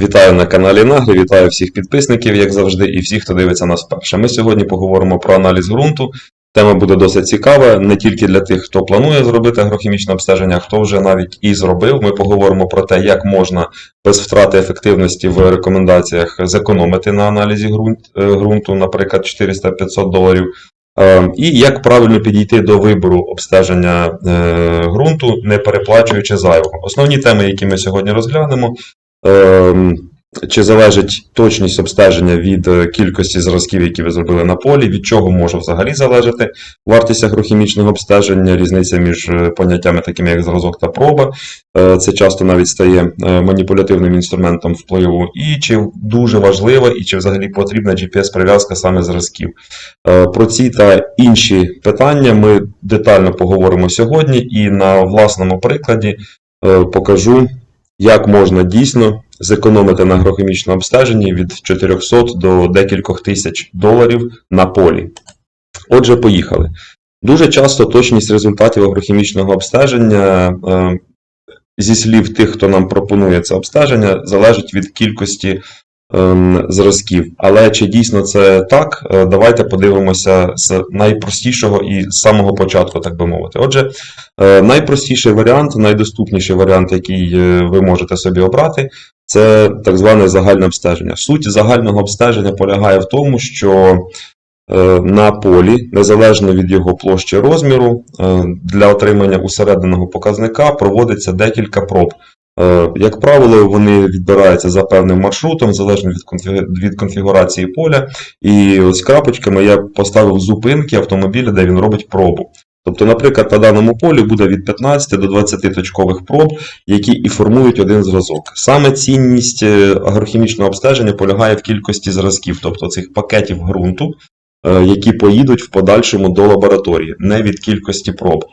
Вітаю на каналі Нагри, вітаю всіх підписників, як завжди, і всіх, хто дивиться нас вперше. Ми сьогодні поговоримо про аналіз ґрунту. Тема буде досить цікава, не тільки для тих, хто планує зробити агрохімічне обстеження, а хто вже навіть і зробив. Ми поговоримо про те, як можна без втрати ефективності в рекомендаціях зекономити на аналізі е, ґрунту, наприклад, 400-500 доларів. Е, І як правильно підійти до вибору обстеження е, ґрунту, не переплачуючи зайвого. Основні теми, які ми сьогодні розглянемо. Ем, Чи залежить точність обстеження від е, кількості зразків, які ви зробили на полі, від чого може взагалі залежати вартість агрохімічного обстеження, різниця між е, поняттями, такими як зразок та проба. Е, Це часто навіть стає маніпулятивним інструментом впливу, і чи дуже важлива, і чи взагалі потрібна GPS-прив'язка саме зразків. Про ці та інші питання ми детально поговоримо сьогодні, і на власному прикладі покажу як можна дійсно зекономити на агрохімічному обстеженні від 400 до декількох тисяч доларів на полі. Отже, поїхали. Дуже часто точність результатів агрохімічного обстеження, е, зі слів тих, хто нам пропонує це обстеження, залежить від кількості зразків. Але чи дійсно це так? Е, Давайте подивимося з найпростішого і з самого початку, так би мовити. Отже, Е, Найпростіший варіант, найдоступніший варіант, який е, ви можете собі обрати, це так зване загальне обстеження. Суть загального обстеження полягає в тому, що на полі, незалежно від його площі розміру, для отримання усередненого показника проводиться декілька проб. Е, Як правило, вони відбираються за певним маршрутом, залежно від конфігурації поля. І ось крапочками я поставив зупинки автомобіля, де він робить пробу. Тобто, наприклад, на даному полі буде від 15 до 20 точкових проб, які і формують один зразок. Саме цінність е, агрохімічного обстеження полягає в кількості зразків, тобто цих пакетів ґрунту, е, які поїдуть в подальшому до лабораторії, не від кількості проб.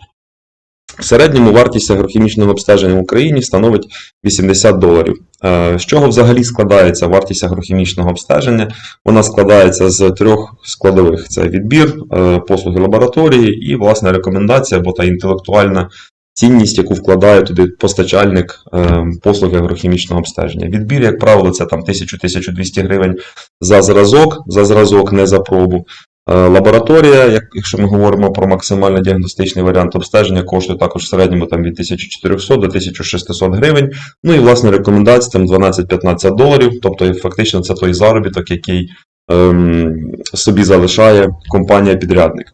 В середньому вартість агрохімічного обстеження в Україні становить 80 доларів. Е, З чого взагалі складається вартість агрохімічного обстеження? Вона складається з трьох складових: це відбір, е, послуги лабораторії і, власне, рекомендація або та інтелектуальна цінність, яку вкладає туди постачальник е, послуги агрохімічного обстеження. Відбір, як правило, це там 1000-1200 гривень за зразок, за зразок, не за пробу. Е, Лабораторія, якщо ми говоримо про максимально діагностичний варіант обстеження, коштує також в середньому там, від 1400 до 1600 гривень. Ну і власне рекомендації там 12-15 доларів. Тобто, фактично, це той заробіток, який ем, собі залишає компанія-підрядник.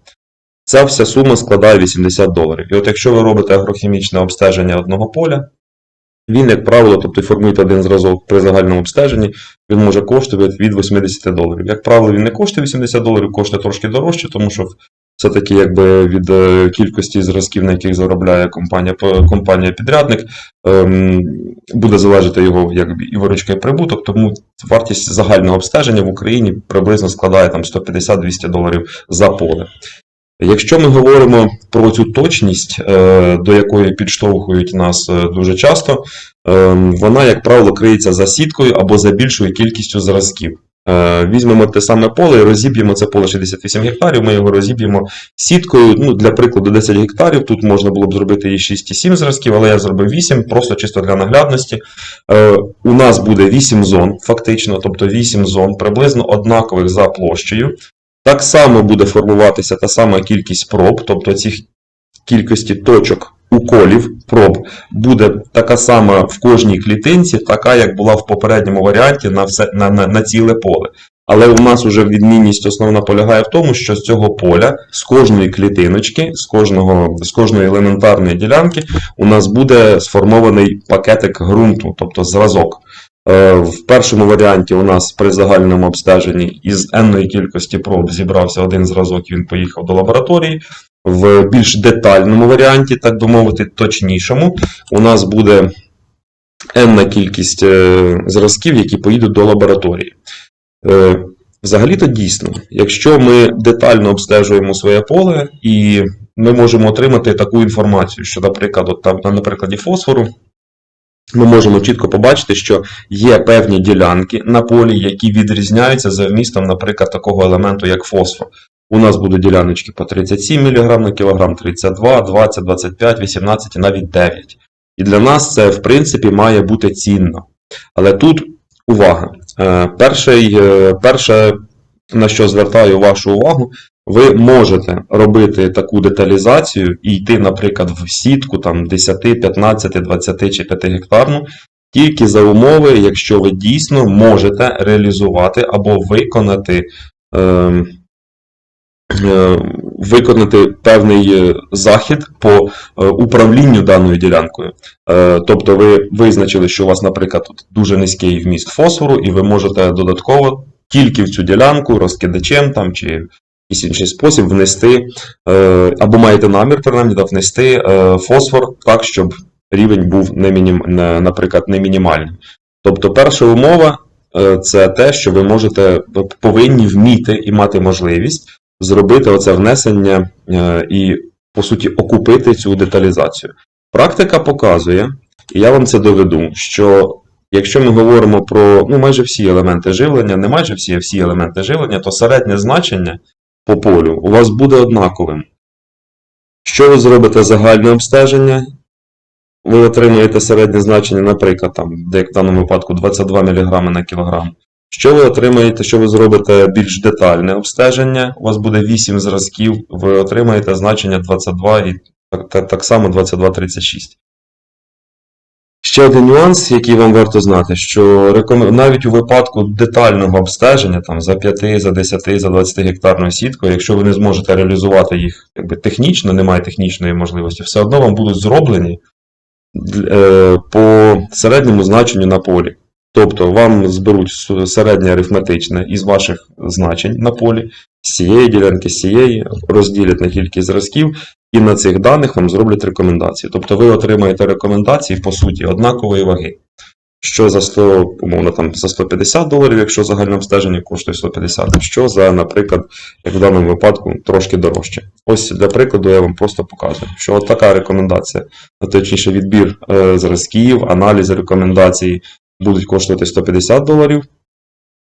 Ця вся сума складає 80 доларів. І от якщо ви робите агрохімічне обстеження одного поля, він, як правило, тобто формуєте один зразок при загальному обстеженні, він може коштувати від 80 доларів. Як правило, він не коштує 80 доларів, коштує трошки дорожче, тому що все-таки якби від е, кількості зразків, на яких заробляє компанія, компанія підрядник, ем, буде залежати його якби, і виручка, прибуток, тому вартість загального обстеження в Україні приблизно складає там 150-200 доларів за поле. Якщо ми говоримо про цю точність, е, до якої підштовхують нас е, дуже часто, е, вона, як правило, криється за сіткою або за більшою кількістю зразків. Візьмемо те саме поле і розіб'ємо це поле 68 гектарів, ми його розіб'ємо сіткою. Ну, для прикладу, 10 гектарів. Тут можна було б зробити і 6-7 зразків, але я зробив 8, просто чисто для наглядності. У нас буде 8 зон, фактично, тобто 8 зон, приблизно однакових за площею. Так само буде формуватися та сама кількість проб, тобто цих кількості точок уколів проб буде така сама в кожній клітинці, така як була в попередньому варіанті на, все, на, на, на ціле поле. Але у нас уже відмінність основна полягає в тому, що з цього поля, з кожної клітиночки, з, кожного, з кожної елементарної ділянки, у нас буде сформований пакетик ґрунту, тобто зразок. Е, В першому варіанті у нас при загальному обстеженні із n кількості проб зібрався один зразок, він поїхав до лабораторії. В більш детальному варіанті, так би мовити, точнішому, у нас буде n кількість е, зразків, які поїдуть до лабораторії. Е, Взагалі-то дійсно, якщо ми детально обстежуємо своє поле, і ми можемо отримати таку інформацію, що, наприклад, от там, на прикладі фосфору, ми можемо чітко побачити, що є певні ділянки на полі, які відрізняються за вмістом, наприклад, такого елементу, як фосфор. У нас будуть діляночки по 37 мг на кілограм, 32, 20, 25, 18 і навіть 9. І для нас це, в принципі, має бути цінно. Але тут увага. Е, перший, е, перше, на що звертаю вашу увагу, ви можете робити таку деталізацію і йти, наприклад, в сітку там 10, 15, 20 чи 5 гектарну, тільки за умови, якщо ви дійсно можете реалізувати або виконати, е, е, виконати певний е, захід по е, управлінню даною ділянкою. Е, Тобто ви визначили, що у вас, наприклад, тут дуже низький вміст фосфору, і ви можете додатково тільки в цю ділянку розкидачем там чи якийсь інший спосіб внести, е, або маєте намір, принаймні, да, внести е, фосфор так, щоб рівень був не мінім, не, наприклад, не мінімальний. Тобто, перша умова е, це те, що ви можете, повинні вміти і мати можливість зробити оце внесення і, по суті, окупити цю деталізацію. Практика показує, і я вам це доведу, що якщо ми говоримо про ну, майже всі елементи живлення, не майже всі, а всі елементи живлення, то середнє значення по полю у вас буде однаковим. Що ви зробите загальне обстеження, ви отримуєте середнє значення, наприклад, там, де в даному випадку 22 мг на кілограм. Що ви отримаєте, що ви зробите більш детальне обстеження, у вас буде 8 зразків, ви отримаєте значення 22 і так, так само 22,36. Ще один нюанс, який вам варто знати, що навіть у випадку детального обстеження там, за 5, за 10, за 20 гектарною сіткою, якщо ви не зможете реалізувати їх якби, технічно, немає технічної можливості, все одно вам будуть зроблені е, по середньому значенню на полі. Тобто вам зберуть середнє арифметичне із ваших значень на полі, з цієї ділянки, з цієї, розділять на кількість зразків, і на цих даних вам зроблять рекомендації. Тобто ви отримаєте рекомендації, по суті, однакової ваги. Що за 100, умовно, там, за 150 доларів, якщо загальне обстеження коштує 150, що за, наприклад, як в даному випадку, трошки дорожче. Ось для прикладу я вам просто показую, що от така рекомендація, точніше відбір е, зразків, аналіз рекомендацій будуть коштувати 150 доларів.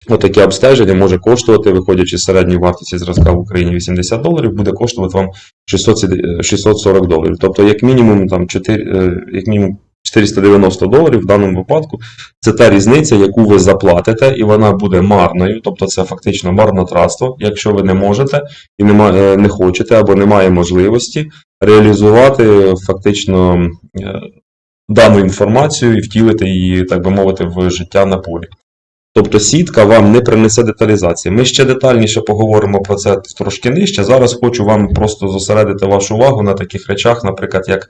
Отаке обстеження може коштувати, виходячи з середньої вартості зразка в Україні 80 доларів, буде коштувати вам 600, е, 640 доларів. Тобто, як мінімум, там 4, е, як мінімум 490 доларів в даному випадку це та різниця, яку ви заплатите, і вона буде марною. Тобто це фактично марнотратство, якщо ви не можете і нема, е, не хочете або немає можливості реалізувати фактично дану інформацію і втілити її, так би мовити, в життя на полі. Тобто сітка вам не принесе деталізації. Ми ще детальніше поговоримо про це трошки нижче. Зараз хочу вам просто зосередити вашу увагу на таких речах, наприклад, як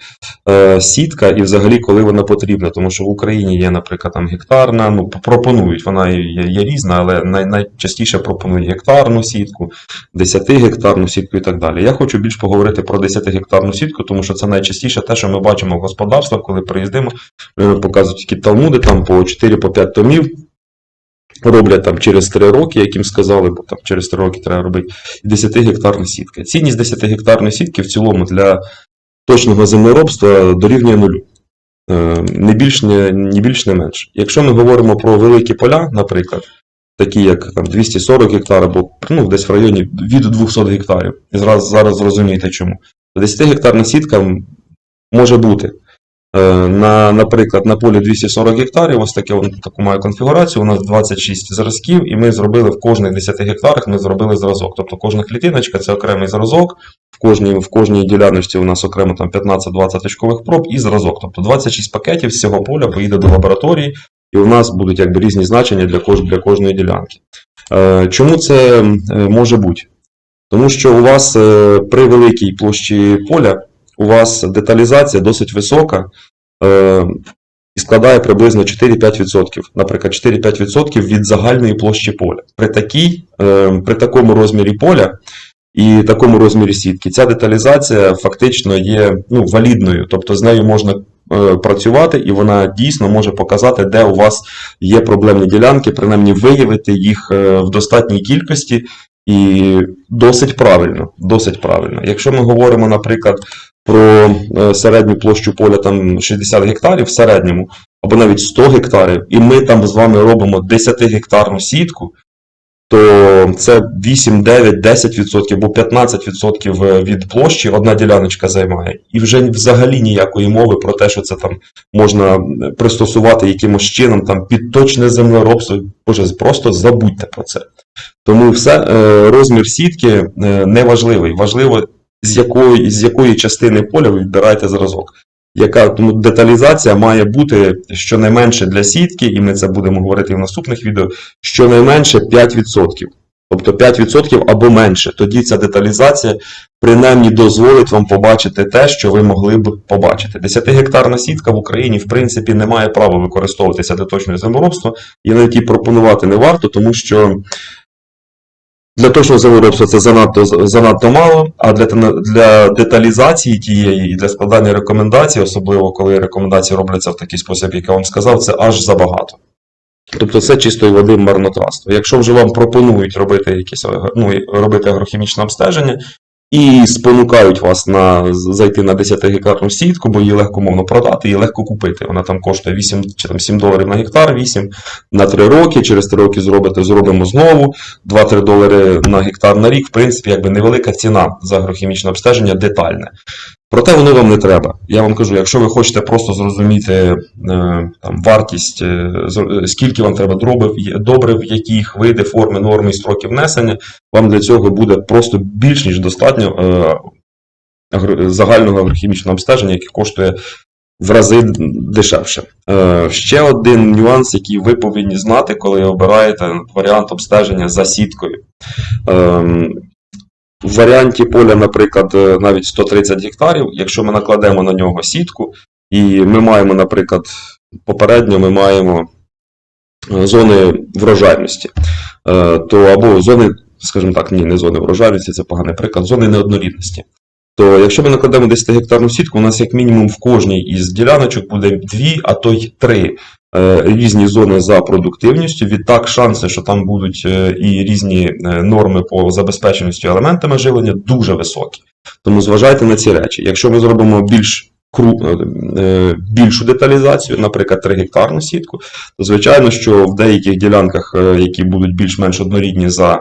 е, сітка, і взагалі коли вона потрібна. Тому що в Україні є, наприклад, там гектарна, ну пропонують, вона є, є різна, але най, найчастіше пропонують гектарну сітку, 10 гектарну сітку і так далі. Я хочу більш поговорити про 10 гектарну сітку, тому що це найчастіше те, що ми бачимо в господарствах, коли приїздимо, показують такі талмуди там по 4-5 томів роблять там через 3 роки, як їм сказали, бо там через 3 роки треба робити 10 гектарна сітка. Цінність 10 гектарної сітки в цілому для точного землеробства дорівнює нулю. Е, Не більш, не, ні більш, не менш. Якщо ми говоримо про великі поля, наприклад, такі як там, 240 гектар або ну, десь в районі від 200 гектарів, і зараз, зараз зрозумієте чому, то 10 гектарна сітка може бути. Е, На, наприклад, на полі 240 гектарів, ось таке, таку має конфігурацію, у нас 26 зразків, і ми зробили в кожних 10 гектарах ми зробили зразок. Тобто кожна клітиночка це окремий зразок, в кожній, в кожній діляночці у нас окремо там 15-20 точкових проб і зразок. Тобто 26 пакетів з цього поля поїде до лабораторії, і у нас будуть якби різні значення для, кож, для кожної ділянки. Е, Чому це е, може бути? Тому що у вас при великій площі поля у вас деталізація досить висока е, і складає приблизно 4-5%. Наприклад, 4-5% від загальної площі поля. При, такій, е, при такому розмірі поля і такому розмірі сітки ця деталізація фактично є ну, валідною, тобто з нею можна е, працювати, і вона дійсно може показати, де у вас є проблемні ділянки, принаймні виявити їх е, в достатній кількості. І досить правильно, досить правильно. Якщо ми говоримо, наприклад, про е, середню площу поля там 60 гектарів в середньому, або навіть 100 гектарів, і ми там з вами робимо 10 гектарну сітку, то це 8, 9, 10% або 15% від площі одна діляночка займає. І вже взагалі ніякої мови про те, що це там можна пристосувати якимось чином там під землеробство. Боже, просто забудьте про це. Тому все, е, розмір сітки е, не важливий. Важливо, з якої, з якої частини поля ви відбираєте зразок. Яка тому деталізація має бути щонайменше для сітки, і ми це будемо говорити в наступних відео, щонайменше 5%. Тобто 5% або менше. Тоді ця деталізація принаймні дозволить вам побачити те, що ви могли б побачити. 10-гектарна сітка в Україні, в принципі, не має права використовуватися для точного землеробства, і навіть її пропонувати не варто, тому що для точного землеробства це занадто, занадто мало, а для, для деталізації тієї і для складання рекомендацій, особливо коли рекомендації робляться в такий спосіб, як я вам сказав, це аж забагато. Тобто це чистої води марнотратство. Якщо вже вам пропонують робити якісь ну, робити агрохімічне обстеження і спонукають вас на зайти на 10 гектарну сітку, бо її легко мовно продати, її легко купити. Вона там коштує 8 чи там 7 доларів на гектар, 8 на 3 роки. Через 3 роки зробите, зробимо знову. 2-3 долари на гектар на рік, в принципі, якби невелика ціна за агрохімічне обстеження детальне. Проте воно вам не треба. Я вам кажу, якщо ви хочете просто зрозуміти е, там, вартість, е, е, скільки вам треба є- добрив, яких види, форми, норми і строки внесення, вам для цього буде просто більш ніж достатньо загального агрохімічного обстеження, яке коштує в рази дешевше. Ще один нюанс, який ви повинні знати, коли обираєте варіант обстеження за сіткою. В варіанті поля, наприклад, е, навіть 130 гектарів, якщо ми накладемо на нього сітку, і ми маємо, наприклад, попередньо ми маємо е, зони врожайності, е, то або зони, скажімо так, ні, не зони врожайності, це поганий приклад, зони неоднорідності. То якщо ми накладемо 10 гектарну сітку, у нас як мінімум в кожній із діляночок буде дві, а то й три е, різні зони за продуктивністю. Відтак, шанси, що там будуть е, і різні е, норми по забезпеченості елементами живлення, дуже високі. Тому зважайте на ці речі. Якщо ми зробимо більш більшу деталізацію, наприклад, 3 гектарну сітку, то звичайно, що в деяких ділянках, які будуть більш-менш однорідні за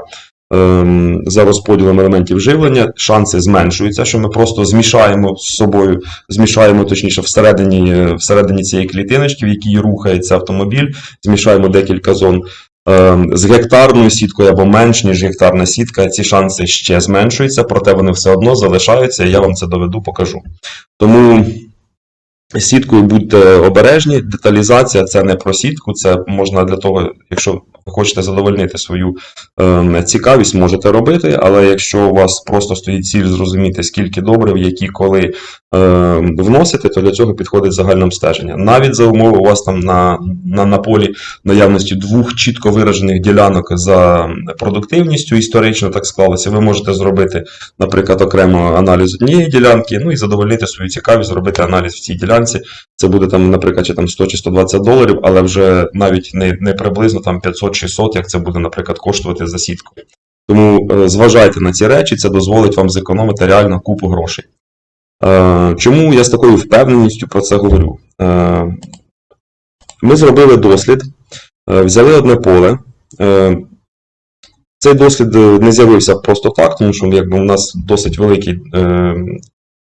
за розподілом елементів живлення, шанси зменшуються, що ми просто змішаємо з собою, змішаємо точніше всередині, всередині цієї клітиночки, в якій рухається автомобіль, змішаємо декілька зон. Ем, З гектарною сіткою або менш, ніж гектарна сітка, ці шанси ще зменшуються, проте вони все одно залишаються, і я вам це доведу, покажу. Тому сіткою будьте обережні, деталізація це не про сітку, це можна для того, якщо хочете задовольнити свою е, цікавість, можете робити, але якщо у вас просто стоїть ціль зрозуміти, скільки добрив, які коли ем, вносити, то для цього підходить загальне обстеження. Навіть за умови у вас там на, на, на полі наявності двох чітко виражених ділянок за продуктивністю, історично так склалося, ви можете зробити, наприклад, окремо аналіз однієї ділянки, ну і задовольнити свою цікавість, зробити аналіз в цій ділянці. Це буде там, наприклад, чи там 100 чи 120 доларів, але вже навіть не, не приблизно там 500-600, як це буде, наприклад, коштувати за сіткою. Тому е, зважайте на ці речі, це дозволить вам зекономити реально купу грошей. Е, Чому я з такою впевненістю про це говорю? Е, Ми зробили дослід, е, взяли одне поле. Цей дослід не з'явився просто так, тому що якби, у нас досить великий.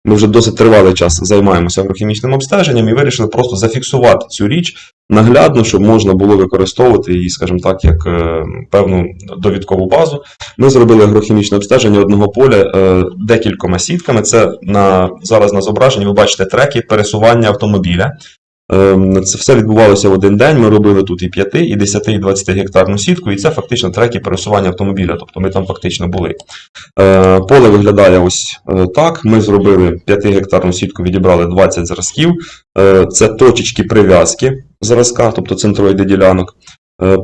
Ми вже досить тривалий час займаємося агрохімічним обстеженням і вирішили просто зафіксувати цю річ наглядно, щоб можна було використовувати її, скажімо так, як е, певну довідкову базу. Ми зробили агрохімічне обстеження одного поля е, декількома сітками. Це на, зараз на зображенні ви бачите треки пересування автомобіля. Ем, Це все відбувалося в один день. Ми робили тут і 5, і 10, і 20 гектарну сітку, і це фактично треки пересування автомобіля. Тобто ми там фактично були. Е, Поле виглядає ось е, так. Ми зробили 5 гектарну сітку, відібрали 20 зразків. Е, Це точечки прив'язки зразка, тобто центроїди ділянок.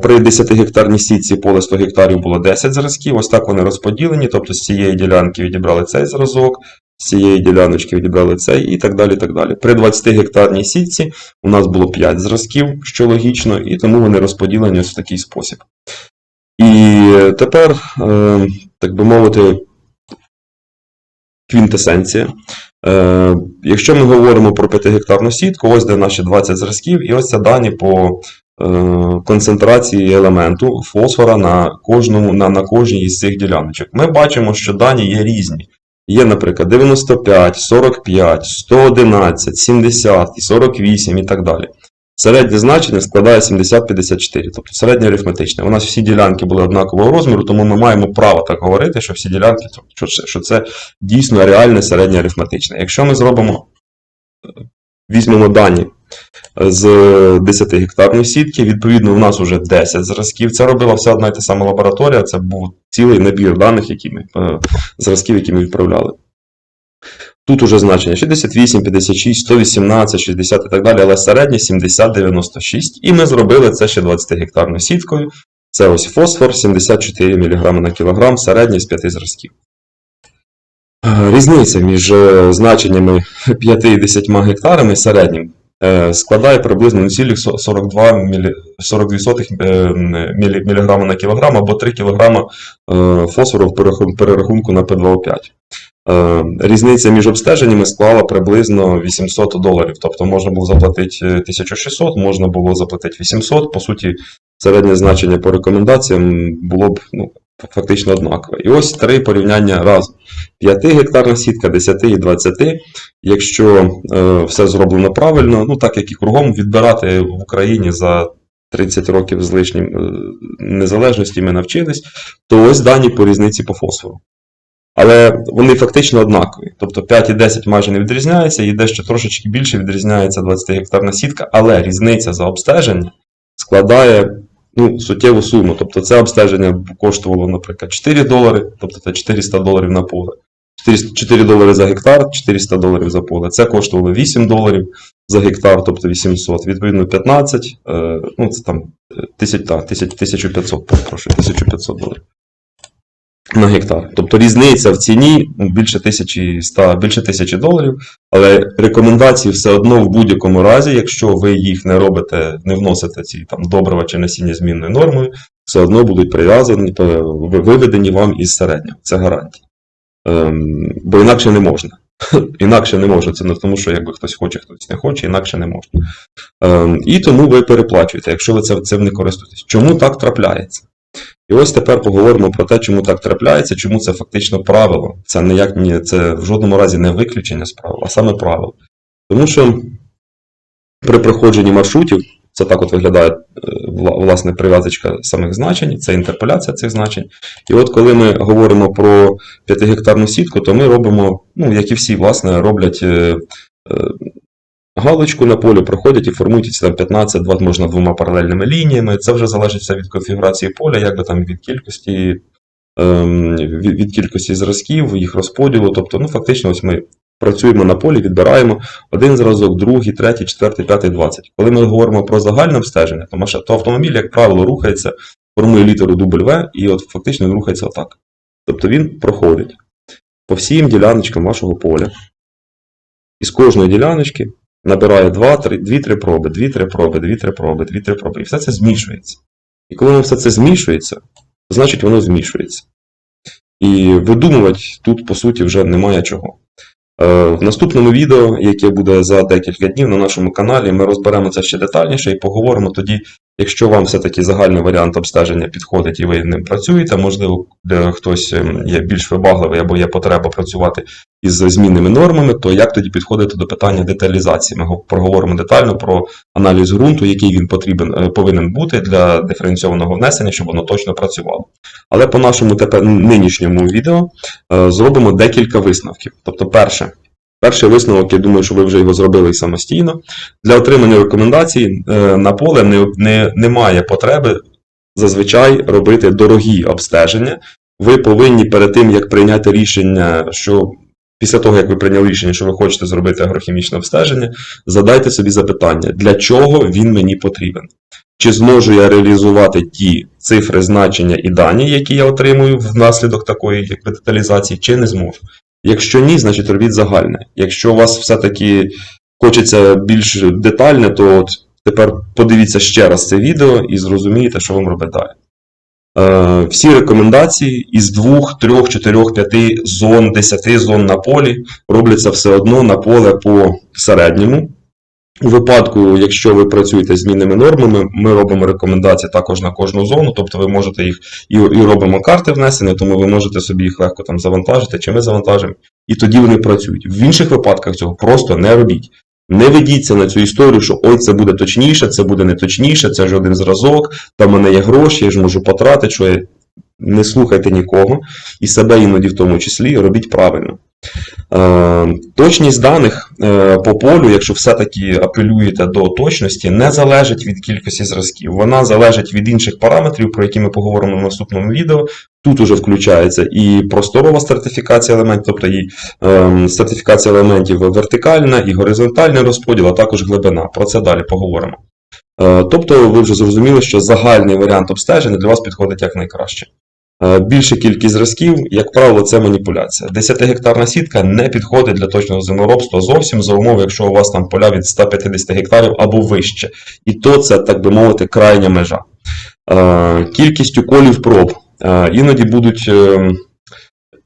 При 10 гектарній сітці поле 100 гектарів було 10 зразків. Ось так вони розподілені. Тобто з цієї ділянки відібрали цей зразок, цієї діляночки відібрали цей і так далі. так далі. При 20 гектарній сітці у нас було 5 зразків, що логічно, і тому вони розподілені в такий спосіб. І тепер, е, так би мовити, квінтесенція. Е, Якщо ми говоримо про 5-гектарну сітку, ось де наші 20 зразків, і ось це дані по е, концентрації елементу фосфора на, кожному, на, на кожній із цих діляночок. Ми бачимо, що дані є різні. Є, наприклад, 95, 45, 111, 70, 48 і так далі. Середнє значення складає 70-54, тобто середнє арифметичне. У нас всі ділянки були однакового розміру, тому ми маємо право так говорити, що всі ділянки, що це, що це дійсно реальне середнє арифметичне. Якщо ми зробимо, е, візьмемо дані з 10 гектарної сітки, відповідно, у нас вже 10 зразків. Це робила вся одна і та сама лабораторія, це був цілий набір даних, які ми, е, зразків, які ми відправляли. Тут уже значення 68, 56, 118, 60 і так далі, але середнє 70, 96. І ми зробили це ще 20 гектарною сіткою. Це ось фосфор 74 мг на кілограм, середній з 5 зразків. Е, Різниця між е, значеннями 5 і 10 гектарами середнім складає приблизно 0,42 мілі- 42 е, на кілограм або 3 кг фосфору в перерахунку на P2O5. Е, Різниця між обстеженнями склала приблизно 800 доларів. Тобто можна було заплатити е, 1600, можна було заплатити 800. По суті, середнє значення по рекомендаціям було б ну, фактично однакове. І ось три порівняння разом. 5 гектарна сітка, 10 і 20. Якщо е, все зроблено правильно, ну так як і кругом відбирати в Україні за 30 років з лишнім е, незалежності ми навчились, то ось дані по різниці по фосфору. Але вони фактично однакові. Тобто 5 і 10 майже не відрізняються, і дещо трошечки більше відрізняється 20 гектарна сітка, але різниця за обстеження складає ну, суттєву суму. Тобто це обстеження коштувало, наприклад, 4 долари, тобто це 400 доларів на поле. 4 долари за гектар, 400 доларів за поле. Це коштувало 8 доларів за гектар, тобто 800. Відповідно, 15, е, ну це там е, 1000, та, 1500, прошу, 1500 доларів на гектар. Тобто різниця в ціні більше 1100, більше 1000 доларів, але рекомендації все одно в будь-якому разі, якщо ви їх не робите, не вносите ці там добрива чи насіння змінною нормою, все одно будуть прив'язані, виведені вам із середнього. Це гарантія. Ем, бо інакше не можна. Інакше не можна. Це не тому, що якби хтось хоче, хтось не хоче, інакше не можна. Ем, і тому ви переплачуєте, якщо ви цим не користуєтесь. Чому так трапляється? І ось тепер поговоримо про те, чому так трапляється, чому це фактично правило. Це ніяк ні, це в жодному разі не виключення з правил, а саме правило. Тому що при проходженні маршрутів, це так от виглядає е, власне прив'язочка самих значень, це інтерполяція цих значень. І от коли ми говоримо про 5-гектарну сітку, то ми робимо, ну, як і всі, власне, роблять е, е, галочку на полі, проходять і формують там 15, 20, можна двома паралельними лініями. Це вже залежить від конфігурації поля, якби там від кількості, ем, від кількості зразків, їх розподілу. Тобто, ну, фактично, ось ми працюємо на полі, відбираємо один зразок, другий, третій, четвертий, п'ятий, двадцять. Коли ми говоримо про загальне обстеження, то, маша- то автомобіль, як правило, рухається, формує літеру W, і от фактично він рухається отак. Тобто він проходить по всім діляночкам вашого поля. І з кожної діляночки набирає 2-3 проби, 2-3 проби, 2-3 проби, 2-3 проби. І все це змішується. І коли воно все це змішується, то значить воно змішується. І видумувати тут, по суті, вже немає чого. Е, В наступному відео, яке буде за декілька днів на нашому каналі, ми розберемо це ще детальніше і поговоримо тоді, якщо вам все-таки загальний варіант обстеження підходить і ви ним працюєте, можливо, хтось ем, є більш вибагливий або є потреба працювати із змінними нормами, то як тоді підходити до питання деталізації? Ми проговоримо детально про аналіз ґрунту, який він потрібен, е, повинен бути для диференційованого внесення, щоб воно точно працювало. Але по нашому тепер нинішньому відео е, зробимо декілька висновків. Тобто, перше, перший висновок, я думаю, що ви вже його зробили самостійно. Для отримання рекомендацій е, на поле не, не, немає потреби зазвичай робити дорогі обстеження. Ви повинні перед тим, як прийняти рішення, що після того, як ви прийняли рішення, що ви хочете зробити агрохімічне обстеження, задайте собі запитання, для чого він мені потрібен. Чи зможу я реалізувати ті цифри, значення і дані, які я отримую внаслідок такої деталізації, чи не зможу. Якщо ні, значить робіть загальне. Якщо у вас все-таки хочеться більш детальне, то от тепер подивіться ще раз це відео і зрозумієте, що вам робити далі. Е, всі рекомендації із 2, 3, 4, 5 зон, 10 зон на полі робляться все одно на поле по середньому. У випадку, якщо ви працюєте з змінними нормами, ми робимо рекомендації також на кожну зону, тобто ви можете їх і, і робимо карти внесення, тому ви можете собі їх легко там завантажити, чи ми завантажимо, і тоді вони працюють. В інших випадках цього просто не робіть. Не ведіться на цю історію, що ой, це буде точніше, це буде не точніше, це ж один зразок, там мене є гроші, я ж можу потратити, що я... не слухайте нікого, і себе іноді в тому числі робіть правильно. Е, Точність даних е, по полю, якщо все-таки апелюєте до точності, не залежить від кількості зразків. Вона залежить від інших параметрів, про які ми поговоримо в наступному відео. Тут уже включається і просторова стратифікація елементів, тобто і е, стратифікація елементів вертикальна, і горизонтальний розподіл, а також глибина. Про це далі поговоримо. Тобто, ви вже зрозуміли, що загальний варіант обстеження для вас підходить як найкраще. Е, Більша кількість зразків, як правило, це маніпуляція. 10-гектарна сітка не підходить для точного землеробства зовсім за умови, якщо у вас там поля від 150 гектарів або вище. І то це, так би мовити, крайня межа. Кількістю Кількість уколів проб. Е, Іноді будуть, е,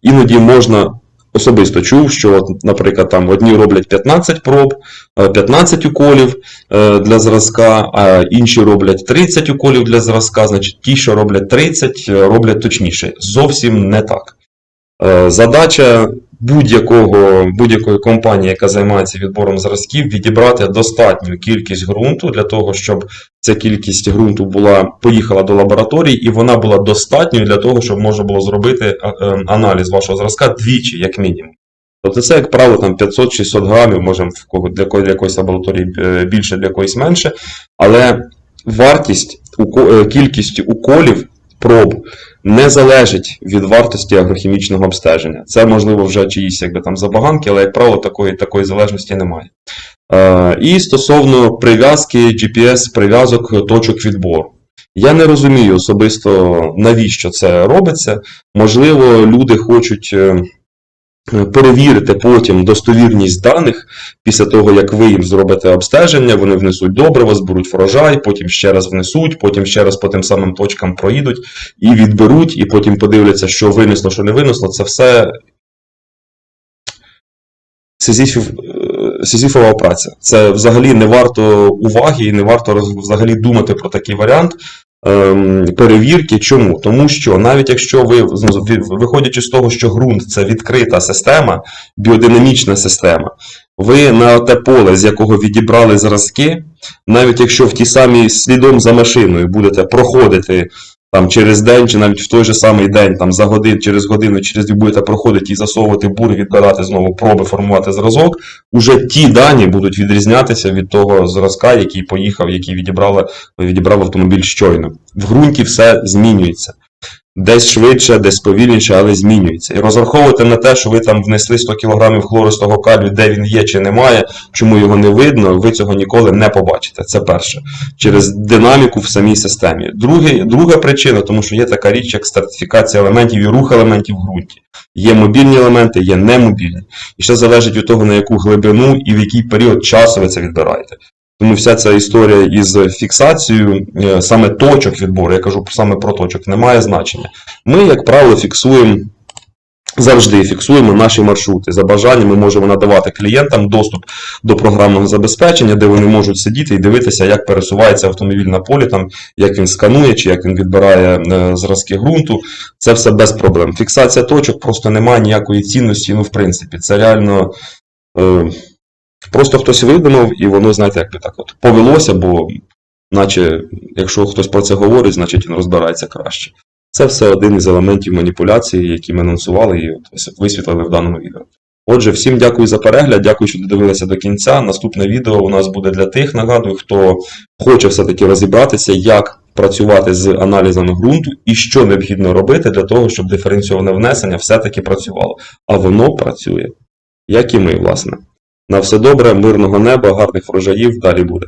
іноді можна. Особисто чув, що, от, наприклад, там одні роблять 15 проб, е, 15 уколів е, для зразка, а інші роблять 30 уколів для зразка, значить ті, що роблять 30, е, роблять точніше. Зовсім не так. Е, Задача будь-якого, будь-якої компанії, яка займається відбором зразків, відібрати достатню кількість ґрунту для того, щоб ця кількість ґрунту була, поїхала до лабораторії, і вона була достатньою для того, щоб можна було зробити е, е, аналіз вашого зразка двічі, як мінімум. Тобто це, як правило, там 500-600 грамів, може в кого для якої- для якоїсь лабораторії е, більше, для якоїсь менше. Але вартість, кількість уколів проб не залежить від вартості агрохімічного обстеження. Це, можливо, вже чиїсь якби, там забаганки, але, як правило, такої, такої залежності немає. Е, і стосовно прив'язки GPS-прив'язок точок відбору. Я не розумію особисто, навіщо це робиться. Можливо, люди хочуть е, перевірити потім достовірність даних після того, як ви їм зробите обстеження, вони внесуть добриво, зберуть врожай, потім ще раз внесуть, потім ще раз по тим самим точкам проїдуть і відберуть, і потім подивляться, що винесло, що не винесло. Це все сизіфів, сизіфова праця. Це взагалі не варто уваги і не варто взагалі думати про такий варіант. ем, Перевірки. Чому? Тому що навіть якщо ви, ну, ви- виходячи з того, що ґрунт це відкрита система, біодинамічна система, ви на те поле, з якого відібрали зразки, навіть якщо в ті самі слідом за машиною будете проходити там через день, чи навіть в той же самий день, там за годин, через годину, через дві будете проходити і засовувати бур, відбирати знову проби, формувати зразок, уже ті дані будуть відрізнятися від того зразка, який поїхав, який відібрав автомобіль щойно. В ґрунті все змінюється. Десь швидше, десь повільніше, але змінюється. І розраховувати на те, що ви там внесли 100 кг хлористого калію, де він є чи немає, чому його не видно, ви цього ніколи не побачите. Це перше. Через динаміку в самій системі. Друге, друга причина, тому що є така річ, як стратифікація елементів і рух елементів в ґрунті. Є мобільні елементи, є немобільні. І ще залежить від того, на яку глибину і в який період часу ви це відбираєте. Тому вся ця історія із фіксацією е, саме точок відбору, я кажу саме про точок, не має значення. Ми, як правило, фіксуємо. Завжди фіксуємо наші маршрути. За бажанням ми можемо надавати клієнтам доступ до програмного забезпечення, де вони можуть сидіти і дивитися, як пересувається автомобіль на полі, там, як він сканує, чи як він відбирає е, зразки ґрунту. Це все без проблем. Фіксація точок просто не має ніякої цінності, ну, в принципі. Це реально. Е, Просто хтось видумав, і воно, знаєте, якби так от повелося, бо наче, якщо хтось про це говорить, значить він розбирається краще. Це все один із елементів маніпуляції, які ми анонсували і от висвітлили в даному відео. Отже, всім дякую за перегляд, дякую, що додивилися до кінця. Наступне відео у нас буде для тих, нагадую, хто хоче все-таки розібратися, як працювати з аналізами ґрунту і що необхідно робити для того, щоб диференційоване внесення все-таки працювало. А воно працює, як і ми, власне. На все добре, мирного неба, гарних врожаїв, далі буде.